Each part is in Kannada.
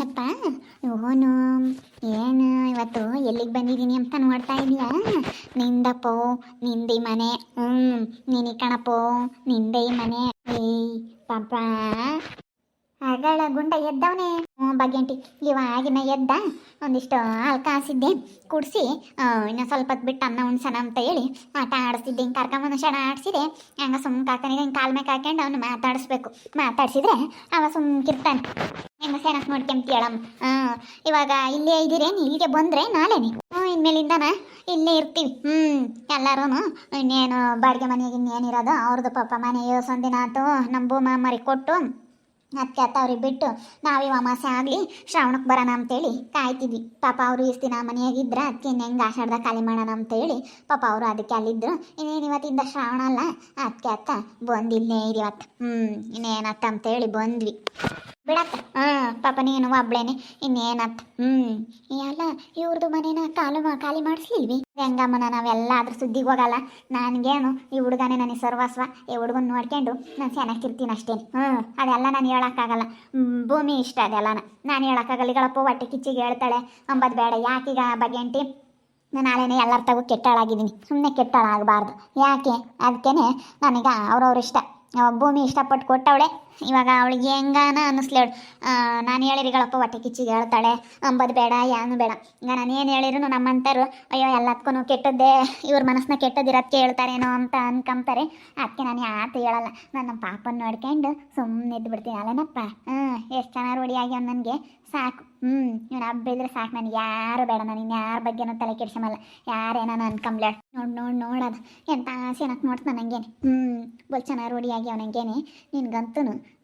ಏನಪ್ಪ ಓನು, ಏನು, ಇವತ್ತು ಎಲ್ಲಿಗೆ ಬಂದಿದ್ದೀನಿ ಅಂತ ನೋಡ್ತಾ ಇದೀಯಾ? ನಿಂದಪ್ಪೋ ನಿಂದಿ ಮನೆ ಹ್ಞೂ ನಿನಿ ಕಣಪ್ಪೋ ನಿಂದೇ ಮನೆ. ಏಯ್, ಪಾಪ. ಆಗಳ ಗುಂಡ ಎದ್ದವನೇ. ಬಗೆಂಟಿ ಇವಾಗಿನ ಎದ್ದ, ಒಂದಿಷ್ಟು ಹಾಲು ಕಾಸಿದ್ದೆ ಕುಡಿಸಿ ಇನ್ನು ಸ್ವಲ್ಪ ಹೊತ್ತು ಬಿಟ್ಟು ಅನ್ನ ಉಣ್ಸಣ ಅಂತ ಹೇಳಿ ಆಟ ಆಡಿಸ್ತಿದ್ದೆ. ಹಿಂಗೆ ಕರ್ಕೊಂಬಂದು ಶಣ ಆಡಿಸಿದೆ. ಹಂಗ ಸುಮ್ಮನೆ ಕಾಕನಿಗೆ ಹಿಂಗೆ ಕಾಲ್ ಮೇಲೆ ಹಾಕೊಂಡು ಅವನು ಮಾತಾಡಿಸ್ಬೇಕು. ಮಾತಾಡಿಸಿದ್ರೆ ಅವ ಸುಮ್ಕಿರ್ತಾನೆ ಹೆಂಗ ಸೆನಕ್ ನೋಡ್ಕೊಂತೀಯಳಮ್ಮ ಹಾಂ ಇವಾಗ ಇಲ್ಲೇ ಇದ್ದೀರೇನು? ಇಲ್ಲಿಗೆ ಬಂದರೆ ನಾಳೆನಿ. ಹ್ಞೂ, ಇನ್ಮೇಲಿಂದನ ಇಲ್ಲೇ ಇರ್ತೀವಿ. ಹ್ಞೂ ಎಲ್ಲರೂ ಇನ್ನೇನು ಬಾಡಿಗೆ ಮನೆಗೆ ಇನ್ನೇನಿರೋದು ಅವ್ರದ್ದು ಪಾಪ ಮನೆ ಸೊಂದಿನ ಆತು ನಮ್ಮ ಭೂಮ ಮರಿ ಕೊಟ್ಟು ಅದಕ್ಕೆ ಅತ್ತ ಅವ್ರಿಗೆ ಬಿಟ್ಟು, ನಾವೇ ಅಮಾಸೆ ಆಗಲಿ ಶ್ರಾವಣಕ್ಕೆ ಬರೋಣ ಅಂತೇಳಿ ಕಾಯ್ತಿದ್ವಿ ಪಾಪ ಅವರು ಇಷ್ಟು ದಿನ ಮನೆಯಾಗಿದ್ರೆ ಅದಕ್ಕೆ ಇನ್ನು ಹೆಂಗೆ ಆಷಾಢದ ಖಾಲಿ ಮಾಡೋಣ ಅಂತೇಳಿ ಪಾಪ ಅವರು ಅದಕ್ಕೆ ಅಲ್ಲಿದ್ದರು ಇನ್ನೇನು ಇವತ್ತಿಂದ ಶ್ರಾವಣ ಅಲ್ಲ ಅದಕ್ಕೆ ಅತ್ತ ಬಂದಿಲ್ಲೇ ಇರಿ ಇವತ್ತು. ಹ್ಞೂ ಇನ್ನೇನತ್ತ ಅಂತೇಳಿ ಬಂದ್ವಿ. ಬಿಡತ್ತ ಹಾ ಪಾಪ ನೀನು ಒಬ್ಳೇನೆ. ಇನ್ನೇನತ್ತ ಹ್ಮ್ ಅಲ್ಲ ಇವ್ರದ್ದು ಮನೇನ ಕಾಲು ಖಾಲಿ ಮಾಡಿಸ್ಲಿಲ್ವಿ? ಹೆಂಗಮ್ಮನ ನಾವೆಲ್ಲ ಅದ್ರ ಸುದ್ದಿಗೆ ಹೋಗಲ್ಲ. ನನಗೇನು, ಈ ಹುಡುಗನೇ ನನಗೆ ಸರ್ವಸ್ವ. ಈ ಹುಡುಗನ ನೋಡ್ಕೊಂಡು ನಾನು ಚೆನ್ನಾಗಿರ್ತೀನಿ ಅಷ್ಟೇ. ಹ್ಞೂ ಅದೆಲ್ಲ ನಾನು ಹೇಳೋಕ್ಕಾಗಲ್ಲ. ಭೂಮಿ ಇಷ್ಟ ಅದೆಲ್ಲ ನಾನು ಹೇಳೋಕ್ಕಾಗಲ್ಲ. ಈಗಳಪ್ಪ ಹೊಟ್ಟೆ ಕಿಚ್ಚಿಗೆ ಹೇಳ್ತಾಳೆ. ಅಂಬದ್ ಬೇಡ ಯಾಕೀಗ ಬಗೆಂಟಿ ನಾನು ನಾಳೆನೇ ಎಲ್ಲರ ತಗೋ ಕೆಟ್ಟಾಳಾಗಿದ್ದೀನಿ. ಸುಮ್ಮನೆ ಕೆಟ್ಟಾಳಾಗಬಾರ್ದು. ಯಾಕೆ? ಅದಕ್ಕೇ ನನಗೆ ಅವ್ರವ್ರ ಇಷ್ಟ. ಭೂಮಿ ಇಷ್ಟಪಟ್ಟು ಕೊಟ್ಟವಳೆ. ಇವಾಗ ಅವಳಿಗೆ ಹೆಂಗಾನ ಅನ್ನಿಸ್ಲೇಳು ನಾನು ಹೇಳಿರಿಗಳಪ್ಪ ಹೊಟ್ಟೆ ಕಿಚ್ಚಿಗೆ ಹೇಳ್ತಾಳೆ. ಅಂಬದು ಬೇಡ ಏನು ಬೇಡ. ಈಗ ನಾನು ಏನು ಹೇಳಿದ್ರು ನಮ್ಮಂತರು ಅಯ್ಯೋ ಎಲ್ಲದಕ್ಕೂ ಕೆಟ್ಟದ್ದೇ, ಇವ್ರ ಮನಸ್ಸನ್ನ ಕೆಟ್ಟದಿರೋದಕ್ಕೆ ಹೇಳ್ತಾರೇನೋ ಅಂತ ಅನ್ಕೊಂತಾರೆ ಅದಕ್ಕೆ ನಾನು ಯಾತು ಹೇಳಲ್ಲ. ನಾನು ಪಾಪನ ನೋಡ್ಕೊಂಡು ಸುಮ್ಮನೆ ಎದ್ದು ಬಿಡ್ತೀನಿ ಅಲ್ಲೇನಪ್ಪ? ಹ್ಞೂ ಎಷ್ಟು ಚೆನ್ನಾಗಿ ರೂಢಿ ಆಗ್ಯಾವ ನನಗೆ. ಸಾಕು. ಹ್ಞೂ ಇವನು ಹಬ್ಬ ಇದ್ರೆ ಸಾಕು. ನನಗೆ ಯಾರು ಬೇಡ. ನಾನು ಇನ್ಯಾರ ಯಾರ ಬಗ್ಗೆನೂ ತಲೆ ಕೆಡ್ಸಮಲ್ಲ. ಯಾರೇನೋ ಅನ್ಕೊಂಬ್ಲಾಳ ನೋಡಿ ನೋಡಿ, ನೋಡೋದು. ಎಂತ ಆಸೆ ಅನ್ನಕ್ಕೆ ನೋಡ್ತಾನೆ ನನಗೇನೆ ಹ್ಞೂ ಬಲ್ ಚೆನ್ನಾಗಿ ರೂಢಿ ಆಗ್ಯಾವ ನಂಗೇನೆ. ನಿನ್ಗಂತೂ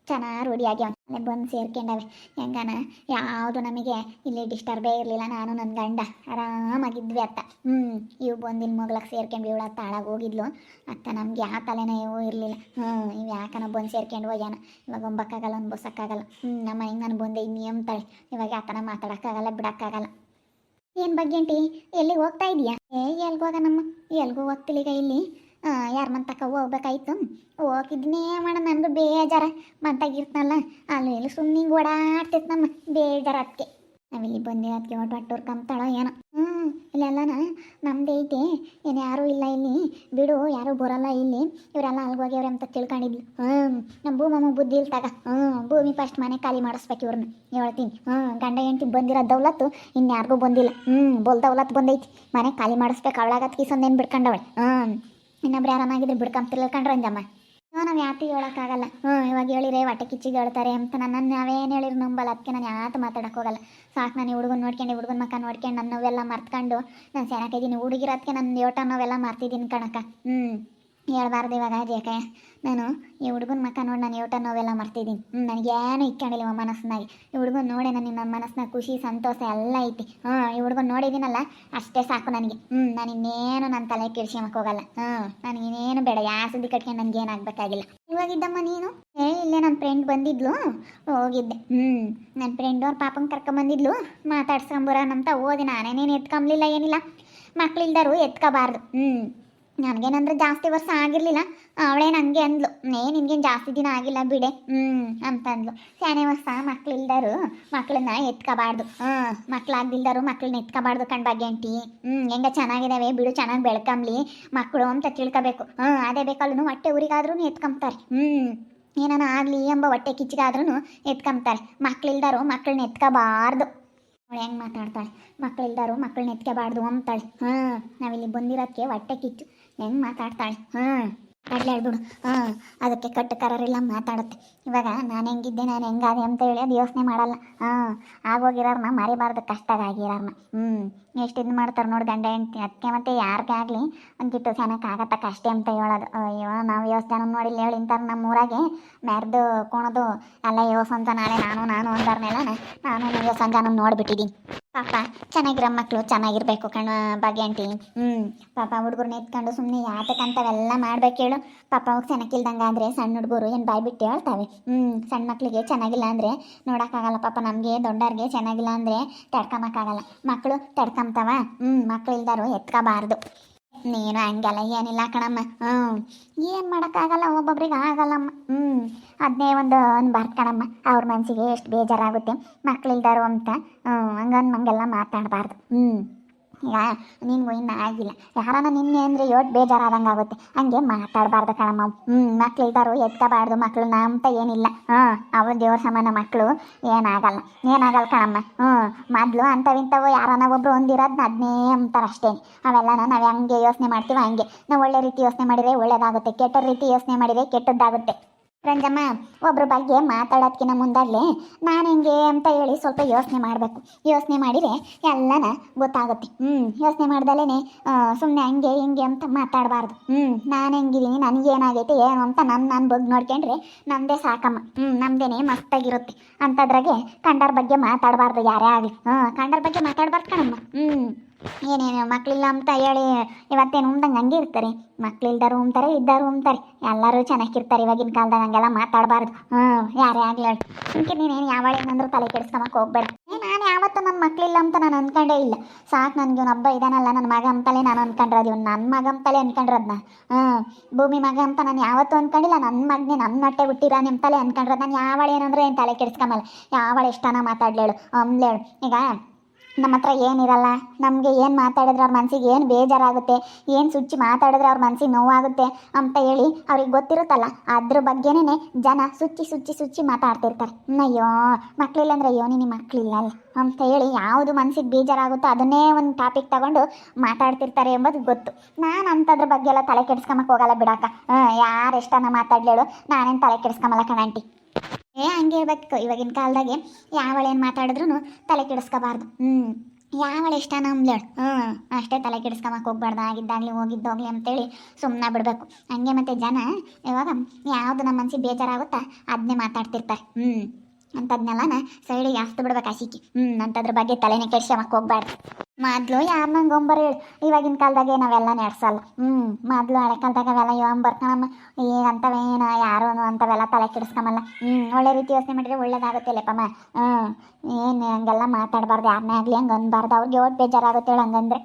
ಚೆನ್ನಾಗಿ ರೂಢಿ ಆಗ್ಯಾವ ಅಲ್ಲೇ ಬಂದು ಸೇರ್ಕೊಂಡವೆ ಹೆಂಗನ? ಯಾವುದು ನಮಗೆ ಇಲ್ಲಿ ಡಿಸ್ಟರ್ಬೇ ಇರಲಿಲ್ಲ, ನಾನು ನನ್ನ ಗಂಡ. ಆರಾಮಾಗಿದ್ವಿ ಅತ್ತ. ಹ್ಞೂ ಇವು ಬಂದಿನ ಮಗ್ಳಕ್ಕೆ ಸೇರ್ಕೊಂಡು ಇವಳ ತಾಳಾಗಿ ಹೋಗಿದ್ಲು. ಅತ್ತ ನಮ್ಗೆ ಯಾವ ತಲೆನೋವು ಇರಲಿಲ್ಲ. ಹ್ಞೂ ಇವು ಯಾಕನ ಬಂದು ಸೇರ್ಕೊಂಡು ಹೋಗ್ಯಾನ. ಇವಾಗ ಒಂಬಕ್ಕಾಗಲ್ಲ ಅನ್ಬೋಸಕ್ಕಾಗಲ್ಲ ಹ್ಞೂ ನಮ್ಮ ಹೆಂಗೆ ನಾನು ಬಂದೆ ಇನ್ನು ತಳೆ. ಇವಾಗ ಆತನ ಮಾತಾಡೋಕ್ಕಾಗಲ್ಲ, ಬಿಡೋಕ್ಕಾಗಲ್ಲ. ಏನು ಬಗ್ಗೆ ಎಲ್ಲಿಗೆ ಹೋಗ್ತಾ ಇದೀಯಾ? ಏ, ಎಲ್ಗೆ ಹೋಗೋಣಮ್ಮ ಎಲ್ಗೂ ಹೋಗ್ತಿಲ್ಲ ಈಗ ಇಲ್ಲಿ? ಯಾರ ಮಂತಕ ಹೋಗ್ಬೇಕಾಯ್ತು? ಹೋಗಿದ್ನೇ ಮಾಡ, ನಂದು ಬೇಜಾರ. ಮಂತಾಗಿರ್ತನಲ್ಲ ಅಲ್ಲಿ ಇಲ್ಲಿ ಸುಮ್ಮನೆ ಹಿಂಗೆ ಓಡಾಡ್ತೈತೆ ನಮ್ಮ ಬೇಜಾರ ಅದಕ್ಕೆ ನಾವಿಲ್ಲಿ ಬಂದು ಅದಕ್ಕೆ ಒಟ್ಟು ಕಂತಾಳೋ ಏನೋ. ಹ್ಞೂ ಇಲ್ಲೆಲ್ಲನ? ನಮ್ದು ಐತೆ. ಏನು ಯಾರೂ ಇಲ್ಲ ಇಲ್ಲಿ. ಬಿಡು, ಯಾರೂ ಬರಲ್ಲ ಇಲ್ಲಿ. ಇವರೆಲ್ಲ ಅಲ್ಗೆ ಹೋಗ್ಯವ್ರೆ ಅಂತ ತಿಳ್ಕೊಂಡಿದ್ಲು. ಹ್ಞೂ ನಮ್ಮ ಭೂಮಮ್ಮ ಬುದ್ಧಿ ಇಲ್ತಾಗ. ಹ್ಞೂ ಭೂಮಿ ಫಸ್ಟ್ ಮನೆ ಖಾಲಿ ಮಾಡಿಸ್ಬೇಕು ಇವ್ರನ್ನ ಹೇಳ್ತೀನಿ. ಹ್ಞೂ ಗಂಡ ಹೆಂಡತಿ ಬಂದಿರೋ ದೌಲತ್ತು ಇನ್ಯಾರಿಗೂ ಬಂದಿಲ್ಲ. ಹ್ಞೂ ಬೋಲ್ ದೌಲತ್ತು ಬಂದೈತಿ. ಮನೆ ಖಾಲಿ ಮಾಡಿಸ್ಬೇಕು ಅವಳಾಗತ್ ಕಿಸೊಂದೇನು ಬಿಡ್ಕೊಂಡವಳೆ ಹ್ಞೂ ಇನ್ನೊಬ್ರು ಆರಾಮಾಗಿದ್ರೆ ಬಿಡ್ಕೊಂತಿಲ್ಲ ಕಂಡ್ರೆ ಅಂಜಮ್ಮ. ಹ್ಞೂ ನಾವು ಯಾತಿ ಹೇಳೋಕ್ಕಾಗಲ್ಲ. ಹ್ಞೂ, ಇವಾಗ ಹೇಳಿರೇ, ಹೊಟ್ಟೆ ಕಿಚ್ಚಿಗೆ ಹೇಳ್ತಾರೆ ಅಂತ ನನ್ನ ನಾವೇನು ಹೇಳಿರು ನಂಬಲ್ಲ. ಅದಕ್ಕೆ ನಾನು ಯಾತು ಮಾತಾಡಕ್ಕೆ ಹೋಗಲ್ಲ. ಸಾಕು ನಾನು ಹುಡುಗನ ನೋಡ್ಕೊಂಡು ಹುಡುಗನ ಮಕ್ಕ ನೋಡ್ಕೊಂಡು ನನ್ನ ನೋವೆಲ್ಲ ಮರ್ತ್ಕೊಂಡು, ನಾನು ಚೆನ್ನಾಗಿದ್ದೀನಿ ಹುಡುಗಿರೋದಕ್ಕೆ ನನ್ನ ಯೋಟ ನೋವೆಲ್ಲ ಮರ್ತಿದ್ದೀನಿ ಕಣಕ್ಕ. ಹ್ಞೂ ಹೇಳ್ಬಾರ್ದು ಇವಾಗ ಜೇಕ ನಾನು ಈ ಹುಡುಗನ ಮಕ್ಕ ನೋಡಿ ನಾನು ಯೋಟ ನೋವೆಲ್ಲ ಮರ್ತಿದ್ದೀನಿ ಹ್ಞೂ ನನಗೇನು ಇಕ್ಕೊಂಡಿಲ್ಲ ಮನಸ್ಸಿನಾಗೆ. ಈ ಹುಡುಗನ ನೋಡೆ ನನಗೆ ನನ್ನ ಮನಸ್ಸಿನಾಗ ಖುಷಿ, ಸಂತೋಷ ಎಲ್ಲ ಐತಿ. ಹ್ಞೂ ಈ ಹುಡುಗನ ನೋಡಿದ್ದೀನಲ್ಲ ಅಷ್ಟೇ ಸಾಕು ನನಗೆ. ಹ್ಞೂ ನಾನು ಇನ್ನೇನು ನನ್ನ ತಲೆ ಕೆಡ್ಸ್ಕೊಂಬಕ್ಕೆ ಹೋಗಲ್ಲ. ಹ್ಞೂ ನನಗಿನ್ನೇನು ಬೇಡ. ಯಾವ ಸುದ್ದಿ ಕಟ್ಕೊಂಡು ನನಗೆ ಏನಾಗಬೇಕಾಗಿಲ್ಲ. ಇವಾಗಿದ್ದಮ್ಮ ನೀನು? ಏ, ಇಲ್ಲೇ ನನ್ನ ಫ್ರೆಂಡ್ ಬಂದಿದ್ಲು. ಹೋಗಿದ್ದೆ. ಹ್ಞೂ ನನ್ನ ಫ್ರೆಂಡ್ ಅವ್ರ ಪಾಪನ ಕರ್ಕೊಂಬಂದಿದ್ಲು ಮಾತಾಡ್ಸ್ಕೊಂಬರ ಅಂತ ಓದಿ ನಾನೇನೇನು ಎತ್ಕೊಂಬ್ಲಿಲ್ಲ, ಏನಿಲ್ಲ. ಮಕ್ಳಿಲ್ದರು ಎತ್ಕೋಬಾರ್ದು. ಹ್ಞೂ ನನಗೇನಂದ್ರೆ ಜಾಸ್ತಿ ವರ್ಷ ಆಗಿರಲಿಲ್ಲ. ಅವಳೇನು ನನಗೆ ಅಂದ್ಲು. ನೇ, ನಿನ್ಗೇನು ಜಾಸ್ತಿ ದಿನ ಆಗಿಲ್ಲ ಬಿಡೆ. ಹ್ಞೂ ಅಂತಂದ್ಲು. ಸ್ಯಾನೆ ವರ್ಷ ಮಕ್ಳಿಲ್ದರು. ಮಕ್ಕಳನ್ನ ಎತ್ಕೋಬಾರ್ದು. ಹ್ಞೂ ಮಕ್ಳಾಗ್ದಿಲ್ದರು ಮಕ್ಕಳನ್ನ ಎತ್ಕೋಬಾರ್ದು ಕಣ್ ಬಗ್ಗೆ ಅಂಟಿ ಹ್ಞೂ ಹೆಂಗೆ ಚೆನ್ನಾಗಿದ್ದಾವೆ ಬಿಡು, ಚೆನ್ನಾಗಿ ಬೆಳ್ಕಂಬ್ಲಿ. ಮಕ್ಕಳು ಅಂತ ತಿಳ್ಕೊಬೇಕು. ಹ್ಞೂ ಅದೇ ಬೇಕಲ್ಲೂ ಹೊಟ್ಟೆ ಊರಿಗಾದ್ರೂ ಎತ್ಕೊಂಬ್ತಾರೆ. ಹ್ಞೂ ಏನಾನ ಆಗಲಿ ಎಂಬ ಹೊಟ್ಟೆ ಕಿಚ್ಚಿಗಾದ್ರೂ ಎತ್ಕೊಂಬ್ತಾರೆ. ಮಕ್ಳಿಲ್ದರು ಮಕ್ಕಳನ್ನ ಎತ್ಕೋಬಾರ್ದು. ಅವಳು ಹೆಂಗೆ ಮಾತಾಡ್ತಾಳೆ? ಮಕ್ಕಳಿಲ್ದಾರು ಮಕ್ಕಳನ್ನ ಎತ್ಕೋಬಾರ್ದು, ಅಂತಾಳೆ. ಹಾಂ, ನಾವಿಲ್ಲಿ ಬಂದಿರೋದಕ್ಕೆ ಹೊಟ್ಟೆ ಕಿಚ್ಚು. ಹೆಂಗೆ ಮಾತಾಡ್ತಾಳೆ? ಹಾಂ ಅಡ್ಲೆ ಬಿಡು ಹಾಂ, ಅದಕ್ಕೆ ಕಟ್ಟು ಕರರಿಲ್ಲ ಮಾತಾಡುತ್ತೆ. ಇವಾಗ ನಾನು ಹೆಂಗಿದ್ದೆ, ನಾನು ಹೆಂಗಾದೆ ಅಂತ ಹೇಳಿ ಅದು ಯೋಚನೆ ಮಾಡಲ್ಲ. ಹಾಂ, ಆಗೋಗಿರೋರ್ನ ಮರಿಬಾರ್ದು ಕಷ್ಟದಾಗಿರೋರ್ನ ಹ್ಞೂ ಎಷ್ಟು ಇದು ಮಾಡ್ತಾರೆ ನೋಡಿ ಗಂಡ ಹೆಂಡ್ತಿ. ಅದಕ್ಕೆ ಮತ್ತೆ ಯಾರಿಗೆ ಆಗಲಿ ಒಂದಿಟ್ಟು ಚೆನ್ನಾಗಿ ಆಗತ್ತಕ್ಕ ಅಷ್ಟೇ ಅಂತ ಹೇಳೋದು. ಅಯ್ಯೋ, ನಾವು ಯೋಚನೆ ನೋಡಿಲ್ಲ ಹೇಳಿ ಇಂತಾರೆ ನಮ್ಮ ಊರಾಗೆ ಮ್ಯಾರ್ದು ಕೋಣದು, ಅಲ್ಲ ಯೋಸ್ ಅಂತ ನಾಳೆ ನಾನು ನಾನು ಅಂದಾರ್ನೆಲ್ಲ ನಾನು ಯೋಸ್ ಜನ ನೋಡಿಬಿಟ್ಟಿದ್ದೀನಿ ಪಾಪ, ಚೆನ್ನಾಗಿರೋ ಮಕ್ಕಳು ಚೆನ್ನಾಗಿರ್ಬೇಕು ಕಣ ಭಾಗ್ಯ ಆಂಟಿ. ಹ್ಞೂ ಪಾಪ ಹುಡುಗರ್ನ ಎತ್ಕೊಂಡು ಸುಮ್ಮನೆ ಯಾತಕ್ಕಂಥವೆಲ್ಲ ಮಾಡ್ಬೇಕು ಹೇಳು. ಪಾಪ ಅವ್ಕೆ ಚೆನ್ನಾಗಿಲ್ದಂಗೆ ಆದರೆ ಸಣ್ಣ ಹುಡುಗರು ಏನು ಬಾಯ್ ಬಿಟ್ಟು ಹೇಳ್ತಾವೆ. ಹ್ಞೂ ಸಣ್ಣ ಮಕ್ಕಳಿಗೆ ಚೆನ್ನಾಗಿಲ್ಲ ಅಂದರೆ ನೋಡೋಕ್ಕಾಗಲ್ಲ ಪಾಪ ನಮಗೆ ದೊಡ್ಡವ್ರಿಗೆ ಚೆನ್ನಾಗಿಲ್ಲ ಅಂದರೆ ತಡ್ಕೊಂಬಕ್ಕಾಗಲ್ಲ ಮಕ್ಕಳು ತಡ್ಕೊಂತಾವ ಹ್ಞೂ ಮಕ್ಕಳು ಇಲ್ದಾರು ಎತ್ಕೋಬಾರ್ದು. ನೀನು ಹಂಗೆಲ್ಲ ಏನಿಲ್ಲ ಕಣಮ್ಮ. ಹ್ಞೂ ಏನು ಮಾಡೋಕ್ಕಾಗಲ್ಲ, ಒಬ್ಬೊಬ್ರಿಗೆ ಆಗಲ್ಲಮ್ಮ. ಹ್ಞೂ ಅದನ್ನೇ ಒಂದು ಅನ್ಬಾರ್ದು ಕಣಮ್ಮ. ಅವ್ರ ಮನಸ್ಸಿಗೆ ಎಷ್ಟು ಬೇಜಾರಾಗುತ್ತೆ. ಮಕ್ಳಿಲ್ದಾರು ಅಂತ ಹ್ಞೂ ಹಂಗನ್ ಮಂಗೆಲ್ಲ ಮಾತಾಡಬಾರ್ದು. ಹ್ಞೂ ಈಗ ನಿನ್ಗೂ ಇನ್ನು ಆಗಿಲ್ಲ. ಯಾರನ್ನ ನಿನ್ನೆ ಅಂದರೆ ಯೋಟ್ ಬೇಜಾರಾದಂಗೆ ಆಗುತ್ತೆ. ಹಂಗೆ ಮಾತಾಡಬಾರ್ದು ಕಣಮ್ಮ. ಹ್ಞೂ ಮಕ್ಳಿಲ್ದಾರು ಎತ್ಕೋಬಾರ್ದು ಮಕ್ಳನ್ನ ಅಂತ ಏನಿಲ್ಲ. ಹಾಂ, ಅವ್ರ ದೇವ್ರ ಸಮಾನ ಮಕ್ಕಳು ಏನಾಗಲ್ಲ. ಏನಾಗಲ್ಲ ಕಣಮ್ಮ. ಹ್ಞೂ ಮೊದಲು ಅಂಥವಿಂಥವು ಯಾರನ್ನ ಒಬ್ರು ಹೊಂದಿರೋದು ಅದನ್ನೇ ಅಂತಾರೆ ಅಷ್ಟೇ. ಅವೆಲ್ಲನ ನಾವು ಹಂಗೆ ಯೋಚನೆ ಮಾಡ್ತೀವಿ ಹಂಗೆ. ನಾವು ಒಳ್ಳೆ ರೀತಿ ಯೋಚನೆ ಮಾಡಿದರೆ ಒಳ್ಳೇದಾಗುತ್ತೆ. ಕೆಟ್ಟ ರೀತಿ ಯೋಚನೆ ಮಾಡಿದರೆ ಕೆಟ್ಟದ್ದಾಗುತ್ತೆ. ರಂಜಮ್ಮ ಒಬ್ಬರ ಬಗ್ಗೆ ಮಾತಾಡೋದಕ್ಕಿಂತ ಮುಂದಾಗಲೇ ನಾನು ಹೆಂಗೆ ಅಂತ ಹೇಳಿ ಸ್ವಲ್ಪ ಯೋಚನೆ ಮಾಡಬೇಕು. ಯೋಚನೆ ಮಾಡಿದರೆ ಎಲ್ಲನ ಗೊತ್ತಾಗುತ್ತೆ. ಹ್ಞೂ ಯೋಚನೆ ಮಾಡ್ದಲೇ ಸುಮ್ಮನೆ ಹಂಗೆ ಹಿಂಗೆ ಅಂತ ಮಾತಾಡಬಾರ್ದು. ಹ್ಞೂ ನಾನು ಹೆಂಗಿದ್ದೀನಿ ನನಗೇನಾಗೈತೆ ಏನು ಅಂತ ನನ್ನ ನನ್ನ ಬಗ್ಗೆ ನೋಡ್ಕೊಂಡ್ರೆ ನಮ್ಮದೇ ಸಾಕಮ್ಮ. ಹ್ಞೂ ನಮ್ಮದೇನೆ ಮಸ್ತಾಗಿರುತ್ತೆ. ಅಂಥದ್ರಾಗೆ ಕಂಡರ ಬಗ್ಗೆ ಮಾತಾಡಬಾರ್ದು ಯಾರೇ ಆಗಲಿ. ಹ್ಞೂ ಕಂಡರ ಬಗ್ಗೆ ಮಾತಾಡಬಾರ್ದು ಕಣಮ್ಮ. ಹ್ಞೂ ಏನೇನು ಮಕ್ಕಳಿಲ್ಲ ಅಂತ ಹೇಳಿ ಇವತ್ತೇನು ಉಮ್ದಂಗೆ ಹಂಗೆ ಇರ್ತಾರೆ. ಮಕ್ಕಳಿಲ್ದಾರು ಉಮ್ತಾರೆ ಇದ್ದಾರು ಉಮ್ತಾರೆ ಎಲ್ಲರೂ ಚೆನ್ನಾಗಿರ್ತಾರೆ ಇವಾಗಿನ ಕಾಲದಾಗ ಹಂಗೆಲ್ಲ ಮಾತಾಡಬಾರ್ದು. ಹ್ಞೂ, ಯಾರೇ ಆಗಲಿ ಅದಕ್ಕೆ ನೀನೇನು ಯಾವಾಗ ಏನಂದ್ರೂ ತಲೆ ಕೆಡಿಸ್ಕೊಂಬಕ್ಕೆ ಹೋಗ್ಬೇಡ. ನಾನು ಯಾವತ್ತೂ ನನ್ನ ಮಕ್ಳಿಲ್ಲ ಅಂತ ನಾನು ಅನ್ಕೊಂಡೇ ಇಲ್ಲ. ಸಾಕು ನನಗೆ ಇವನು ಹಬ್ಬ ಇದಾನಲ್ಲ ನನ್ನ ಮಗ ಅಂತಲೇ ನಾನು ಅಂದ್ಕೊಂಡ್ರದ್ ಇವನು ನನ್ನ ಮಗ ಅಂತಲೇ ಅನ್ಕೊಂಡ್ರದ್ನ. ಹ್ಞೂ, ಭೂಮಿ ಮಗ ಅಂತ ನಾನು ಯಾವತ್ತೂ ಅಂದ್ಕೊಂಡಿಲ್ಲ ನನ್ನ ಮಗನೇ ನನ್ನ ಹೊಟ್ಟೆ ನಿಮ್ಮ ಅಂತಲೇ ಅನ್ಕೊಂಡ್ರದ್ದು ನಾನು ಯಾವಳೆ ಏನಂದ್ರೆ ಏನು ತಲೆ ಕೆಡಿಸ್ಕೊಂಬಲ್ಲ. ಯಾವಳ ಎಷ್ಟನ ಮಾತಾಡ್ಲೇಳು ಅಮ್ಲೇಳು ಈಗ ನಮ್ಮ ಹತ್ರ ಏನಿರಲ್ಲ, ನಮಗೆ ಏನು ಮಾತಾಡಿದ್ರೆ ಅವ್ರ ಮನಸ್ಸಿಗೆ ಏನು ಬೇಜಾರಾಗುತ್ತೆ, ಏನು ಸುಚ್ಚಿ ಮಾತಾಡಿದ್ರೆ ಅವ್ರ ಮನಸ್ಸಿಗೆ ನೋವಾಗುತ್ತೆ ಅಂತ ಹೇಳಿ ಅವ್ರಿಗೆ ಗೊತ್ತಿರುತ್ತಲ್ಲ, ಅದ್ರ ಬಗ್ಗೆನೇ ಜನ ಸುಚ್ಚಿ ಸುಚ್ಚಿ ಸುಚ್ಚಿ ಮಾತಾಡ್ತಿರ್ತಾರೆ. ಅಯ್ಯೋ ಮಕ್ಕಳಿಲ್ಲ ಅಂದರೆ ಅಯ್ಯೋ, ನಿನ್ನ ಮಕ್ಕಳಿಲ್ಲ ಅಲ್ಲ ಅಂತ ಹೇಳಿ ಯಾವುದು ಮನಸ್ಸಿಗೆ ಬೇಜಾರಾಗುತ್ತೋ ಅದನ್ನೇ ಒಂದು ಟಾಪಿಕ್ ತಗೊಂಡು ಮಾತಾಡ್ತಿರ್ತಾರೆ ಎಂಬುದು ಗೊತ್ತು. ನಾನು ಅಂಥದ್ರ ಬಗ್ಗೆ ಎಲ್ಲ ತಲೆ ಕೆಡಿಸ್ಕೊಂಬಕ್ಕೆ ಹೋಗಲ್ಲ ಬಿಡಕ್ಕ. ಯಾರು ಎಷ್ಟನ್ನ ಮಾತಾಡ್ಲೇಳು ನಾನೇನು ತಲೆ ಕೆಡಿಸ್ಕೊಂಬಲ್ಲ ಕಣಂಟಿ ಏ, ಹಂಗೆ ಇರ್ಬೇಕು ಇವಾಗಿನ ಕಾಲದಾಗೆ. ಯಾವಳೇನು ಮಾತಾಡಿದ್ರು ತಲೆ ಕೆಡಿಸ್ಕೋಬಾರ್ದು. ಹ್ಞೂ ಯಾವಳ ಇಷ್ಟ ನಮ್ಲೇಳು ಹ್ಞೂ ಅಷ್ಟೇ ತಲೆ ಕೆಡಿಸ್ಕೊಂಬಕ್ಕೆ ಹೋಗ್ಬಾರ್ದು. ಆಗಿದ್ದಾಗಲಿ ಹೋಗಿದ್ದೋಗ್ಲಿ ಅಂತೇಳಿ ಸುಮ್ಮನೆ ಬಿಡಬೇಕು. ಹಂಗೆ ಮತ್ತು ಜನ ಇವಾಗ ಯಾವುದು ನಮ್ಮ ಮನ್ಸಿಗೆ ಬೇಜಾರಾಗುತ್ತಾ ಅದನ್ನೇ ಮಾತಾಡ್ತಿರ್ತಾರೆ. ಹ್ಞೂ ಅಂಥದ್ನೆಲ್ಲನ ಸೈಡಿಗೆ ಹಾಸ್ತು ಬಿಡ್ಬೇಕು ಆಸಿಕಿ ಹ್ಞೂ ಅಂಥದ್ರ ಬಗ್ಗೆ ತಲೆನೇ ಕೆಡ್ಸ್ಕೊಂಬಕ್ಕೆ ಹೋಗ್ಬಾರ್ದು ಮೊದಲು ಯಾರನ್ನಂಗೆ ಒಂಬರ್ ಹೇಳು ಇವಾಗಿನ ಕಾಲದಾಗೆ ನಾವೆಲ್ಲ ನಡೆಸಲ್ಲ. ಹ್ಞೂ ಮೊದಲು ಹಳೆ ಕಾಲದಾಗ ಅವೆಲ್ಲ ಇವಾಗ ಬರ್ಕಣಮ್ಮ ಈಗ ಯಾರು ಅಂಥವೆಲ್ಲ ತಲೆ ಕೆಡಿಸ್ಕೊಂಬಲ್ಲ ಹ್ಞೂ ಒಳ್ಳೆ ರೀತಿ ಯೋಚನೆ ಮಾಡಿದ್ರೆ ಒಳ್ಳೇದಾಗುತ್ತೆ ಲೆಪ್ಪಮ್ಮ ಹ್ಞೂ ಏನು ಹಂಗೆಲ್ಲ ಮಾತಾಡಬಾರ್ದು ಯಾರನ್ನೇ ಆಗಲಿ ಹಂಗೆ ಅನ್ಬಾರ್ದು. ಅವ್ರಿಗೆ ಓಟ್ ಬೇಜಾರಾಗುತ್ತೆ ಹೇಳು ಹಂಗಂದ್ರೆ.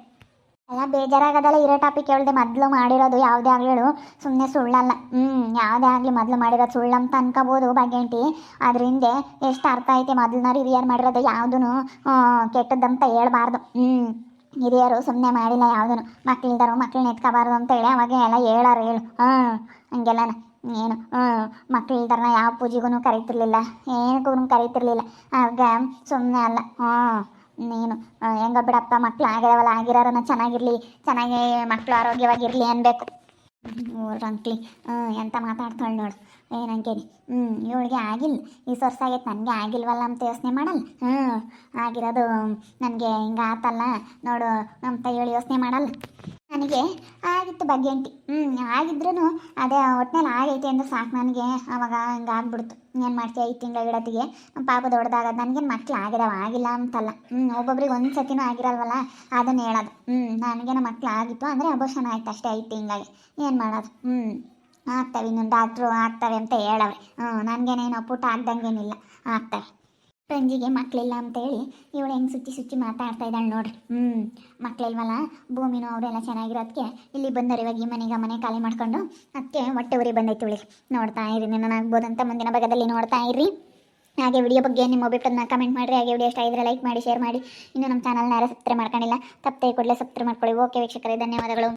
ಎಲ್ಲ ಬೇಜಾರಾಗೋದಲ್ಲ, ಇರೋ ಟಾಪಿಕ್ ಹೇಳ್ದೆ ಮೊದಲು ಮಾಡಿರೋದು. ಯಾವುದೇ ಆಗಲಿ ಹೇಳು. ಸುಮ್ಮನೆ ಸುಳ್ಳಲ್ಲ. ಹ್ಞೂ ಯಾವುದೇ ಆಗಲಿ ಮೊದಲು ಮಾಡಿರೋದು ಸುಳ್ಳಂತ ಅನ್ಕೋಬೋದು ಬಗ್ಗೆಂಟಿ ಅದರಿಂದ ಎಷ್ಟು ಅರ್ಥ ಐತೆ ಮೊದಲನ ರಿವಿಯರ್ ಮಾಡಿರೋದು ಯಾವುದೂ ಕೆಟ್ಟದ್ದಂತ ಹೇಳ್ಬಾರ್ದು. ಹ್ಞೂ ಹಿರಿಯರು ಸುಮ್ಮನೆ ಮಾಡಿಲ್ಲ ಯಾವುದೂ ಮಕ್ಳಿಲ್ದಾರು ಮಕ್ಳನ್ನ ಎತ್ಕೋಬಾರ್ದು ಅಂತ ಹೇಳಿ ಅವಾಗ ಎಲ್ಲ ಹೇಳೋರು ಹೇಳು. ಹಾಂ ಹಂಗೆಲ್ಲನ. ಏನು? ಹ್ಞೂ ಮಕ್ಳಿಲ್ದಾರನ ಯಾವ ಪೂಜೆಗೂ ಕರೀತಿರ್ಲಿಲ್ಲ. ಏನಕ್ಕೂ ಕರೀತಿರ್ಲಿಲ್ಲ. ಆಗ ಸುಮ್ಮನೆ ಅಲ್ಲ. ಹಾಂ ನೀನು ಹೆಂಗ ಬಿಡಪ್ಪ, ಮಕ್ಳು ಆಗಿರವಲ್ಲ ಆಗಿರೋರನ್ನ ಚೆನ್ನಾಗಿರ್ಲಿ, ಚೆನ್ನಾಗಿ ಮಕ್ಕಳು ಆರೋಗ್ಯವಾಗಿರಲಿ ಅನ್ಬೇಕು. ಅಂಕ್ಲಿ ಹ್ಞೂ ಎಂತ ಮಾತಾಡ್ತಾಳೆ ನೋಡು. ಏನಂಕೇನಿ ಹ್ಞೂ ಇವಳಿಗೆ ಆಗಿಲ್ಲ. ಈ ವರ್ಷ ಆಗೈತೆ, ನನಗೆ ಆಗಿಲ್ವಲ್ಲ ಅಂತ ಯೋಚನೆ ಮಾಡಲ್ಲ? ಹ್ಞೂ ಆಗಿರೋದು, ನನಗೆ ಹಿಂಗೆ ಆತಲ್ಲ ನೋಡು ಅಂತ ಹೇಳಿ ಯೋಚನೆ ಮಾಡಲ್ಲ. ನನಗೆ? ಆಗಿತ್ತು ಬಗ್ಗೆಂಟಿ ಹ್ಞೂ ಆಗಿದ್ರೂ ಅದೇ ಒಟ್ನಲ್ಲಿ ಆಗೈತೆ ಅಂದ್ರೆ ಸಾಕು ನನಗೆ. ಅವಾಗ ಹಂಗೆ ಆಗ್ಬಿಡ್ತು ಏನು ಮಾಡ್ತೀಯ ಐದು ತಿಂಗಳ ಗಿಡತಿಗೆ ಪಾಪ ದೊಡ್ಡದಾಗ ನನಗೇನು ಮಕ್ಳು ಆಗಿದಾವ? ಆಗಿಲ್ಲ ಅಂತಲ್ಲ. ಹ್ಞೂ ಒಬ್ಬೊಬ್ರಿಗೆ ಒಂದು ಸತಿನೂ ಆಗಿರಲ್ವಲ್ಲ? ಅದನ್ನು ಹೇಳೋದು. ಹ್ಞೂ ನನಗೇನೋ ಮಕ್ಳು ಆಗಿತ್ತು ಅಂದರೆ ಅಬೋಷನ್ ಆಯ್ತು ಅಷ್ಟೇ ಐದು ತಿಂಗಳಿಗೆ ಏನು ಮಾಡೋದು? ಹ್ಞೂ ಆಗ್ತವೆ ಇನ್ನೊಂದು ಡಾಕ್ಟ್ರು ಆಗ್ತವೆ ಅಂತ ಹೇಳವೆ ಹ್ಞೂ ನನಗೇನೇನೋ ಪುಟ್ಟ ಆಗ್ದಂಗೇನಿಲ್ಲ. ಆಗ್ತವೆ. ರಂಜಿಗೆ ಮಕ್ಕಳಿಲ್ಲ ಅಂತೇಳಿ ಇವಳು ಹೆಂಗೆ ಸುಚ್ಚಿ ಸುಚ್ಚಿ ಮಾತಾಡ್ತಾ ಇದ್ದಾಳೆ ನೋಡ್ರಿ. ಹ್ಞೂ ಮಕ್ಕಳಿಲ್ವಲ್ಲ ಭೂಮಿನೂ ಅವರೆಲ್ಲ ಚೆನ್ನಾಗಿರೋದಕ್ಕೆ ಇಲ್ಲಿ ಬಂದವರು ಇವಾಗ ಈ ಮನೆಗೆ ಮನೆ ಖಾಲಿ ಮಾಡ್ಕೊಂಡು ಅದಕ್ಕೆ ಹೊಟ್ಟೆ ಉರಿ ಬಂದೈತೆ ಇವಳಿಗೆ. ನೋಡ್ತಾ ಇರಿ ನಾನು ಆಗ್ಬೋದಂತ ಮುಂದಿನ ಭಾಗದಲ್ಲಿ ನೋಡ್ತಾ ಇರಿ ಹಾಗೆ ವಿಡಿಯೋ ಬಗ್ಗೆ ನಿಮ್ಮ ಅಭಿಪ್ರಾಯನ ಕಮೆಂಟ್ ಮಾಡಿರಿ. ಹಾಗೆ ವಿಡಿಯೋ ಇಷ್ಟ ಆಗಿದ್ರೆ ಲೈಕ್ ಮಾಡಿ ಶೇರ್ ಮಾಡಿ. ಇನ್ನು ನಮ್ಮ ಚಾನಲ್ನ ಯಾರು ಸಬ್ಸ್ಕ್ರೈಬ್ ಮಾಡ್ಕೊಂಡಿಲ್ಲ, ತಪ್ಪದೆ ಕೂಡಲೇ ಸಬ್ಸ್ಕ್ರೈಬ್ ಮಾಡ್ಕೊಳ್ಳಿ. ಓಕೆ ವೀಕ್ಷಕರೇ, ಧನ್ಯವಾದಗಳು.